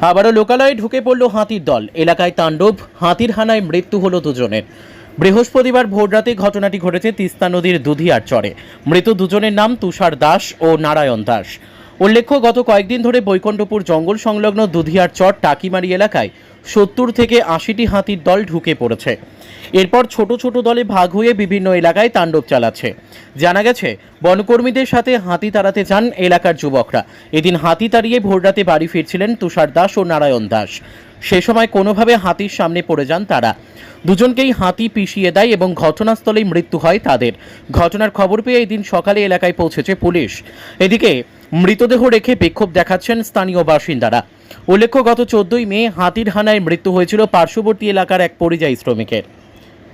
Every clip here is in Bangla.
আবারও লোকালয়ে ঢুকে পড়ল হাতির দল। এলাকায় তাণ্ডব, হাতির হানায় মৃত্যু হলো দুজনের। বৃহস্পতিবার ভোররাতে ঘটনাটি ঘটেছে তিস্তা নদীর দুধিয়ার চরে। মৃত দুজনের নাম তুষার দাস ও নারায়ণ দাস। উল্লেখ্য, গত কয়েকদিন ধরে বৈকুণ্ঠপুর জঙ্গল সংলগ্ন দুধিয়ার চর টাকিমারি এলাকায় সত্তর থেকে আশিটি হাতির দল ঢুকে পড়েছে। এরপর ছোট ছোট দলে ভাগ হয়ে বিভিন্ন এলাকায় তাণ্ডব চালাচ্ছে। জানা গেছে, বনকর্মীদের সাথে হাতি তাড়াতে যান এলাকার যুবকরা। এদিন হাতি তাড়িয়ে ভোররাতে বাড়ি ফিরছিলেন তুষার দাস ও নারায়ণ দাস। সে সময় কোনোভাবে হাতির সামনে পড়ে যান তারা। দুজনকেই হাতি পিষিয়ে দেয় এবং ঘটনাস্থলেই মৃত্যু হয় তাদের। ঘটনার খবর পেয়ে এদিন সকালে এলাকায় পৌঁছেছে পুলিশ। এদিকে মৃতদেহ রেখে বিক্ষোভ দেখাচ্ছেন স্থানীয় বাসিন্দারা। উল্লেখ্য, গত চোদ্দই মে হাতির হানায় মৃত্যু হয়েছিল পার্শ্ববর্তী এলাকার এক পরিযায়ী শ্রমিকের।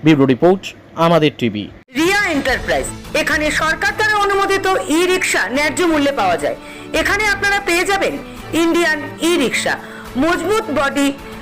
ব্যুরো রিপোর্ট, আমাদের টিভি। রিয়া এন্টারপ্রাইজ। এখানে সরকার দ্বারা অনুমোদিত ই রিক্সা ন্যায্য মূল্যে পাওয়া যায়। এখানে আপনারা পেয়ে যাবেন ইন্ডিয়ান ই রিক্সা মজবুত বডি